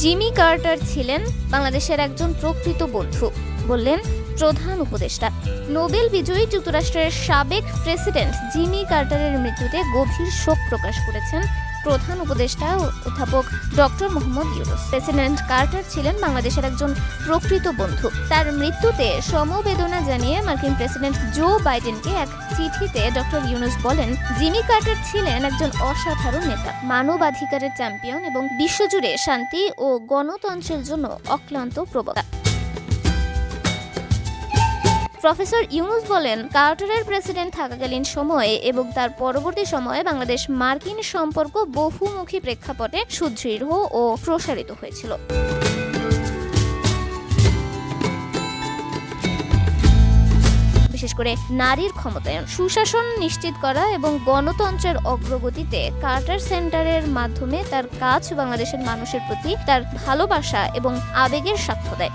Jimmy Carter ছিলেন বাংলাদেশের একজন প্রকৃত বন্ধু। বললেন, প্রধান উপদেষ্টা। নোবেল বিজয়ী যুক্তরাষ্ট্রের সাবেক প্রেসিডেন্ট জিমি কার্টারের মৃত্যুতে গভীর শোক প্রকাশ করেছেন প্রধান উপদেষ্টা অধ্যাপক doctor Mohammad Yunus. President Carter ছিলেন বাংলাদেশের একজন প্রকৃত বন্ধু। তার মৃত্যুতে সমবেদনা জানিয়ে মার্কিন প্রেসিডেন্ট জো বাইডেনকে এক চিঠিতে ডক্টর ইউনুস বলেন, জিমি কার্টার ছিলেন একজন অসাধারণ নেতা, মানবাধিকারের চ্যাম্পিয়ন এবং বিশ্বজুড়ে শান্তি ও গণতন্ত্রের জন্য অক্লান্ত প্রবক্তা। প্রফেসর ইউনুস বলেন, কার্টারের প্রেসিডেন্ট থাকাকালীন সময়ে এবং তার পরবর্তী সময়ে বাংলাদেশ মার্কিন সম্পর্ক বহুমুখী প্রেক্ষাপটে সুদৃঢ় ও প্রসারিত হয়েছিল। বিশেষ করে নারীর ক্ষমতায়ন, সুশাসন নিশ্চিত করা এবং গণতন্ত্রের অগ্রগতিতে কার্টার সেন্টারের মাধ্যমে তার কাজ বাংলাদেশের মানুষের প্রতি তার ভালোবাসা এবং আবেগের সাক্ষ্য দেয়।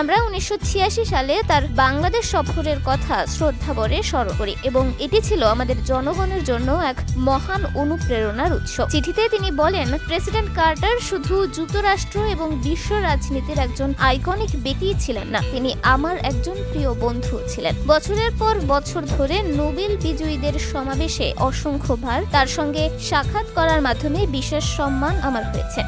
আমরা উনিশশো ছিয়াশি সালে তার বাংলাদেশ সফরের কথা শ্রদ্ধাভরে স্মরণ করি এবং এটি ছিল আমাদের জনগণের জন্য এক মহান অনুপ্রেরণার উৎস। চিঠিতে তিনি বলেন, প্রেসিডেন্ট কার্টার শুধু যুক্তরাষ্ট্র এবং বিশ্ব রাজনীতির একজন আইকনিক ব্যক্তি ছিলেন না, তিনি আমার একজন প্রিয় বন্ধু ছিলেন। বছরের পর বছর ধরে নোবেল বিজয়ীদের সমাবেশে অসংখ্যবার তার সঙ্গে সাক্ষাৎ করার মাধ্যমে বিশেষ সম্মান আমার হয়েছে।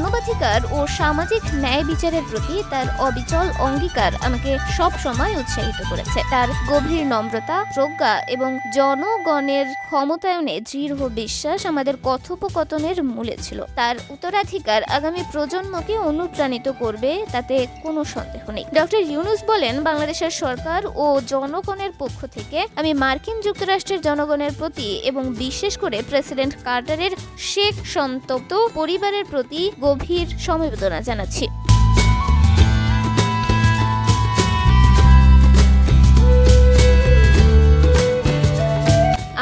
মানবাধিকার ও সামাজিক ন্যায় বিচারের প্রতি তার অবিচল অঙ্গীকার আমাকে সব সময় উৎসাহিত করেছে। তার গভীর নম্রতা, প্রজ্ঞা এবং জনগণের ক্ষমতায়নে দৃঢ় বিশ্বাস আমাদের কথোপকথনের মূলে ছিল। তার উত্তরাধিকার আগামী প্রজন্মকে অনুপ্রাণিত করবে তাতে কোনো সন্দেহ নেই। ডক্টর ইউনুস বলেন, বাংলাদেশের সরকার ও জনগণের পক্ষ থেকে আমি মার্কিন যুক্তরাষ্ট্রের জনগণের প্রতি এবং বিশেষ করে প্রেসিডেন্ট কার্টারের শেখ সন্তপ্ত পরিবারের প্রতি গভীর সমবেদনা জানাচ্ছি।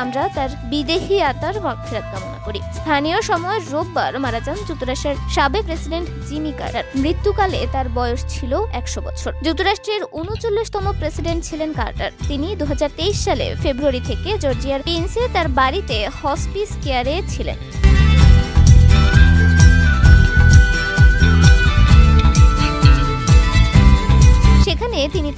আমরা তার বিদেহী আত্মার মাগফিরাত কামনা করি। স্থানীয় সময় রোববার মারা যান যুক্তরাষ্ট্রের সাবেক প্রেসিডেন্ট জিমি কার্টার মৃত্যুকালে তার বয়স ছিল একশো বছর। যুক্তরাষ্ট্রের উনচল্লিশতম প্রেসিডেন্ট ছিলেন কার্টার তিনি দু হাজার তেইশ সালে ফেব্রুয়ারি থেকে জর্জিয়ার পেন্সে তার বাড়িতে হসপিস কেয়ারে ছিলেন।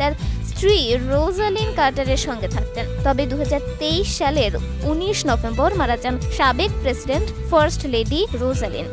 তার স্ত্রী রোজালিন কার্টারের সঙ্গে থাকতেন। তবে দু হাজার তেইশ সালের উনিশ নভেম্বর মারা যান সাবেক প্রেসিডেন্ট ফার্স্ট লেডি রোজালিন।